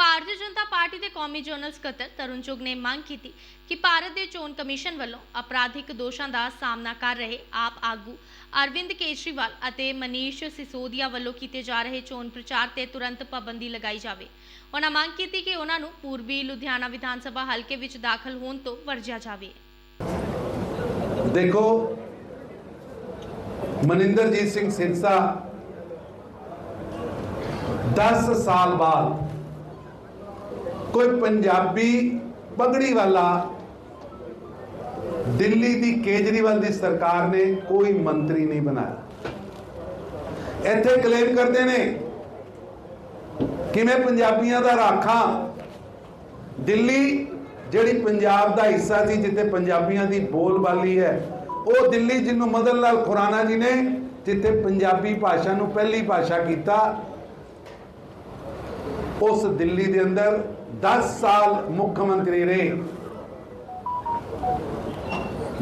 Bharatiya Janata party ਦੇ ਕੌਮੀ general ਸਕੱਤਰ ਤਰੁਣ ਚੁਗ ਨੇ ਮੰਗ ਕੀਤੀ ਕਿ ਭਾਰਤ ਦੇ ਚੋਣ ਕਮਿਸ਼ਨ ਵੱਲੋਂ ਅਪਰਾਧਿਕ ਦੋਸ਼ਾਂ ਦਾ ਸਾਹਮਣਾ ਕਰ ਰਹੇ ਆਪ ਆਗੂ ਅਰਵਿੰਦ ਕੇਜਰੀਵਾਲ ਅਤੇ ਮਨੀਸ਼ ਸਿਸੋਦੀਆ ਵੱਲੋਂ ਕੀਤੇ ਜਾ ਰਹੇ ਚੋਣ ਪ੍ਰਚਾਰ ਤੇ ਤੁਰੰਤ ਪਾਬੰਦੀ ਲਗਾਈ ਜਾਵੇ। ਉਹਨਾਂ ਮੰਗ ਕੀਤੀ ਕਿ ਉਹਨਾਂ ਨੂੰ ਪੂਰਬੀ ਲੁਧਿਆਣਾ ਵਿਧਾਨ ਸਭਾ ਹਲਕੇ ਵਿੱਚ ਦਾਖਲ ਹੋਣ ਤੋਂ ਵਰਜਿਆ ਜਾਵੇ। ਦੇਖੋ, ਮਨਿੰਦਰਜੀਤ ਸਿੰਘ ਸਿਰਸਾ 10 ਸਾਲ ਬਾਅਦ ਕੋਈ ਪੰਜਾਬੀ ਪਗੜੀ ਵਾਲਾ ਦਿੱਲੀ ਦੀ ਕੇਜਰੀਵਾਲ ਦੀ ਸਰਕਾਰ ਨੇ ਕੋਈ ਮੰਤਰੀ ਨਹੀਂ ਬਣਾਇਆ। ਇੱਥੇ ਕਲੇਮ ਕਰਦੇ ਨੇ ਕਿ ਮੈਂ ਪੰਜਾਬੀਆਂ ਦਾ ਰਾਖਾ? ਦਿੱਲੀ ਜਿਹੜੀ ਪੰਜਾਬ ਦਾ ਹਿੱਸਾ ਸੀ, ਜਿੱਥੇ ਪੰਜਾਬੀਆਂ ਦੀ ਬੋਲਬਾਲੀ ਹੈ, ਉਹ ਦਿੱਲੀ ਜਿਹਨੂੰ ਮਦਨ ਲਾਲ ਖੁਰਾਨਾ ਜੀ ਨੇ, ਜਿੱਥੇ ਪੰਜਾਬੀ ਭਾਸ਼ਾ ਨੂੰ ਪਹਿਲੀ ਭਾਸ਼ਾ ਕੀਤਾ ਉਸ ਦਿੱਲੀ ਦੇ ਅੰਦਰ 10 ਸਾਲ ਮੁੱਖ ਮੰਤਰੀ ਰਹੇ।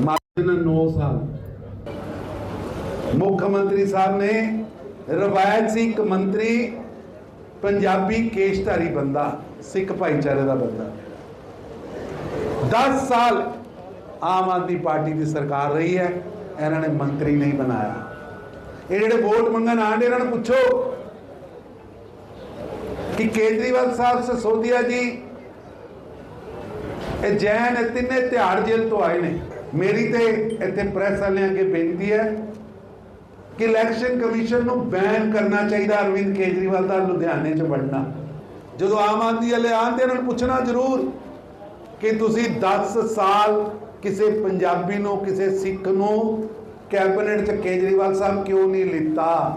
ਮਾਰਨ 9 ਸਾਲ। ਮੁੱਖ ਮੰਤਰੀ ਸਾਹਿਬ ਨੇ ਰਵਾਇਤ ਸੀ ਇੱਕ ਮੰਤਰੀ, ਪੰਜਾਬੀ ਕੇਸ਼ਧਾਰੀ ਬੰਦਾ, ਸਿੱਖ ਭਾਈਚਾਰੇ ਦਾ ਬੰਦਾ। 10 ਸਾਲ ਆਮ ਆਦਮੀ ਪਾਰਟੀ ਦੀ ਸਰਕਾਰ ਰਹੀ ਹੈ, ਇਹਨਾਂ ਨੇ ਮੰਤਰੀ ਨਹੀਂ ਬਣਾਇਆ। ਇਹ ਜਿਹੜੇ ਵੋਟ ਮੰਗਣ ਆਂਦੇ ਇਹਨਾਂ ਨੂੰ ਪੁੱਛੋ ਕਿ ਕੇਜਰੀਵਾਲ ਸਾਹਿਬ ਸਸੋਦੀਆ ਜੀ, ਇਹ ਜੈਨ ਤਿੰਨੇ ਤਿਹਾੜ ਜੇਲ੍ਹ ਤੋਂ ਆਏ ਨੇ। ਮੇਰੀ ਤੇ ਇੱਥੇ ਪ੍ਰੈਸ ਵਾਲਿਆਂ ਅੱਗੇ ਬੇਨਤੀ ਹੈ ਕਿ ਇਲੈਕਸ਼ਨ ਕਮਿਸ਼ਨ ਨੂੰ ਬੈਨ ਕਰਨਾ ਚਾਹੀਦਾ ਅਰਵਿੰਦ ਕੇਜਰੀਵਾਲ ਦਾ ਲੁਧਿਆਣੇ 'ਚ ਵੜਨਾ। ਜਦੋਂ ਆਮ ਆਦਮੀ ਵਾਲੇ ਆਉਣ ਤੇ ਉਹਨਾਂ ਨੂੰ ਪੁੱਛਣਾ ਜ਼ਰੂਰ ਕਿ ਤੁਸੀਂ 10 ਸਾਲ ਕਿਸੇ ਪੰਜਾਬੀ ਨੂੰ, ਕਿਸੇ ਸਿੱਖ ਨੂੰ ਕੈਬਨਿਟ 'ਚ ਕੇਜਰੀਵਾਲ ਸਾਹਿਬ ਕਿਉਂ ਨਹੀਂ ਲਿੱਤਾ?